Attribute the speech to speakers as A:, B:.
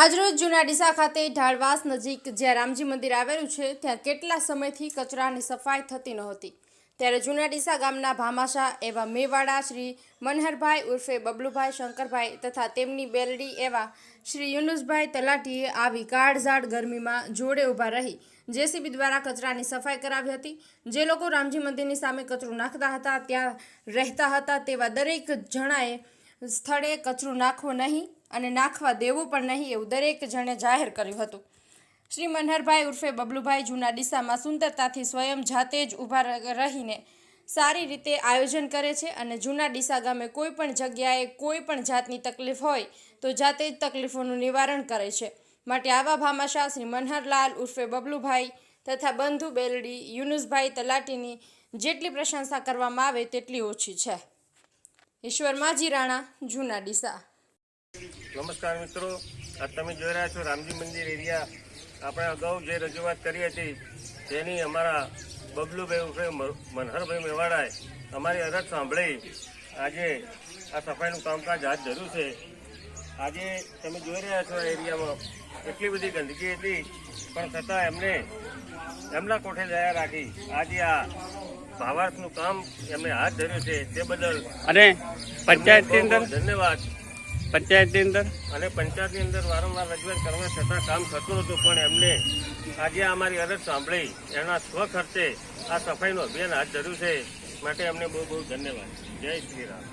A: આજરોજ જૂના ડીસા ખાતે ઢાળવાસ નજીક જ્યાં રામજી મંદિર આવેલું છે, ત્યાં કેટલા સમયથી કચરાની સફાઈ થતી નહોતી. ત્યારે જૂના ડીસા ગામના ભામાશા એવા મેવાડા શ્રી મનહરભાઈ ઉર્ફે બબલુભાઈ શંકરભાઈ તથા તેમની બેલડી એવા શ્રી યુનુસભાઈ તલાટીએ આવી કાળઝાળ ગરમીમાં જોડે ઊભા રહી જેસીબી દ્વારા કચરાની સફાઈ કરાવી હતી. જે લોકો રામજી મંદિરની સામે કચરું નાખતા હતા, ત્યાં રહેતા હતા તેવા દરેક જણાએ સ્થળે કચરું નાખવો નહીં. અને નાખવા દેવું પણ નહીં એવું દરેક જણે જાહેર કર્યું હતું. શ્રી મનહરભાઈ ઉર્ફે બબલુભાઈ જૂના ડીસામાં સુંદરતાથી સ્વયં જાતે જ ઊભા રહીને સારી રીતે આયોજન કરે છે અને જૂના ડીસા ગામે કોઈ પણ જગ્યાએ કોઈ પણ જાતની તકલીફ હોય તો જાતે જ તકલીફોનું નિવારણ કરે છે. માટે આવા ભામાશા શ્રી મનહરલાલ ઉર્ફે બબલુભાઈ તથા બંધુ બેલડી, યુનુસભાઈ તલાટીની જેટલી પ્રશંસા કરવામાં આવે તેટલી ઓછી છે. ઈશ્વર માજી રાણા, જૂના ડીસા.
B: નમસ્કાર મિત્રો. આ તમે જોઈ રહ્યા છો રામજી મંદિર એરિયા. આપણે અગાઉ જે રજૂઆત કરી હતી તેની અમારા બબલુભાઈ ઉર્ફે મનહરભાઈ મેવાડાએ અમારી અરજ સાંભળી. આજે આ સફાઈનું કામકાજ હાથ ધર્યું છે. આજે તમે જોઈ રહ્યા છો આ એરિયામાં એટલી બધી ગંદકી હતી પણ છતાં એમને એમના કોઠે દયા રાખી આજે આ ભાવાર્થનું કામ એમણે હાથ ધર્યું છે. તે બદલ
C: અને પંચાયતની અંદર
B: ધન્યવાદ.
C: પંચાયતની અંદર?
B: અને પંચાયતની અંદર વારંવાર રજૂઆત કરવા છતાં કામ થતું હતું પણ એમને આજે અમારી અરજ સાંભળી, એના સ્વખર્ચે આ સફાઈનું અભિયાન હાથ ધર્યું છે. માટે એમને બહુ બહુ ધન્યવાદ. જય શ્રી રામ.